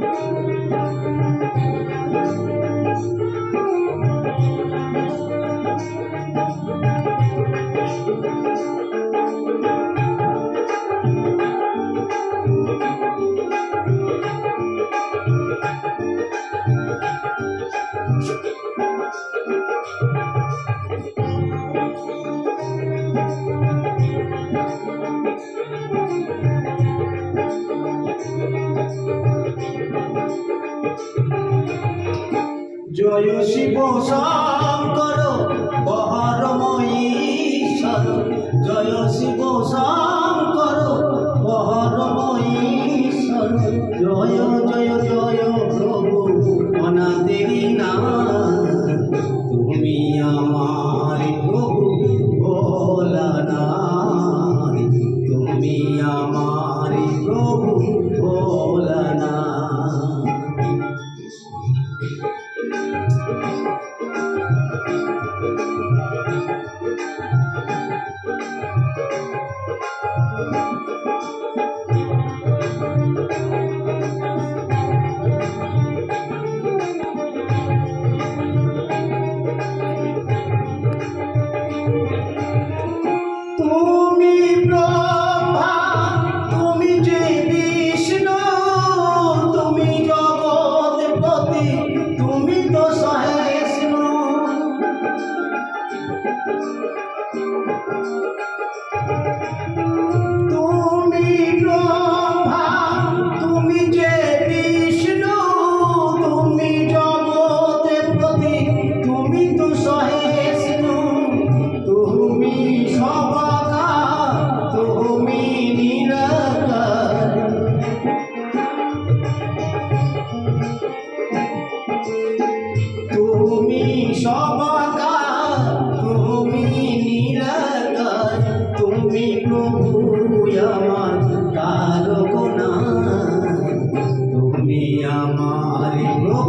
Thank you. জয় শিব শঙ্কর বহরময়ী জয় শিব শঙ্কর বহরময়ী জয় জয় জয় প্রভু অনাদেরি না তুমি আমার প্রভু ভোলানা তুমি আমার প্রভু ভোলানা Thank you. Mahari Prabhu.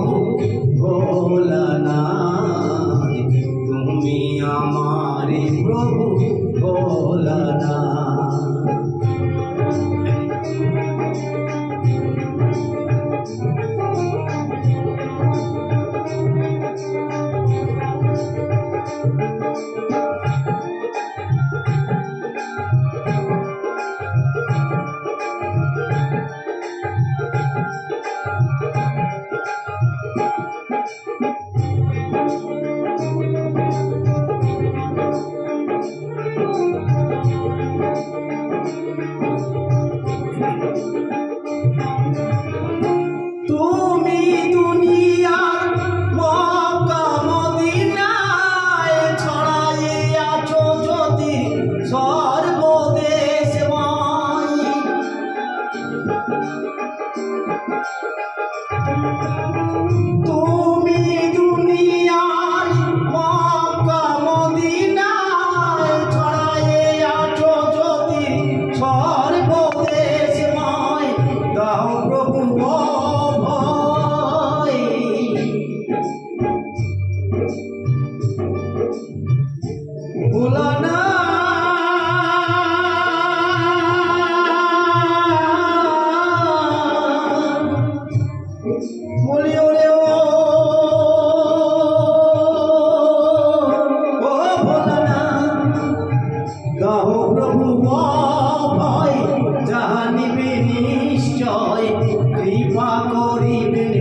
প্রভু ভয় যাহা নিশ্চয় কৃপা করিবেন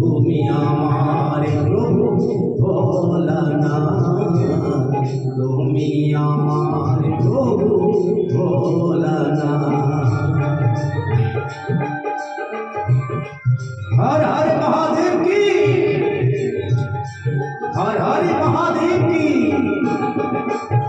তুমি আমার हर हर महादेव की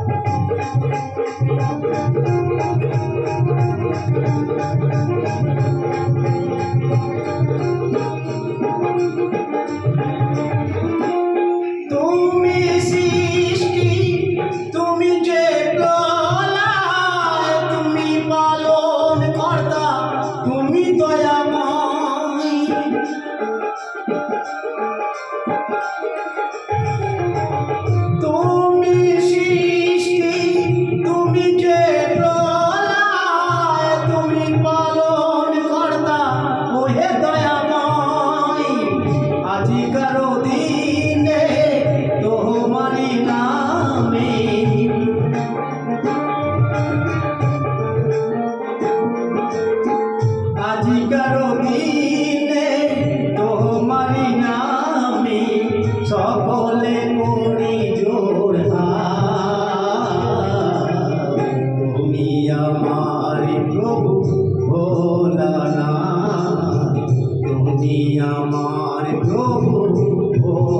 তুমি আমার প্রভু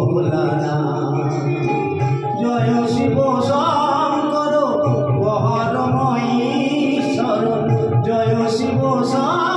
ভোলানা জয় শিব শঙ্কর বহরময়ী ঈশ্বর জয় শিব শঙ্কর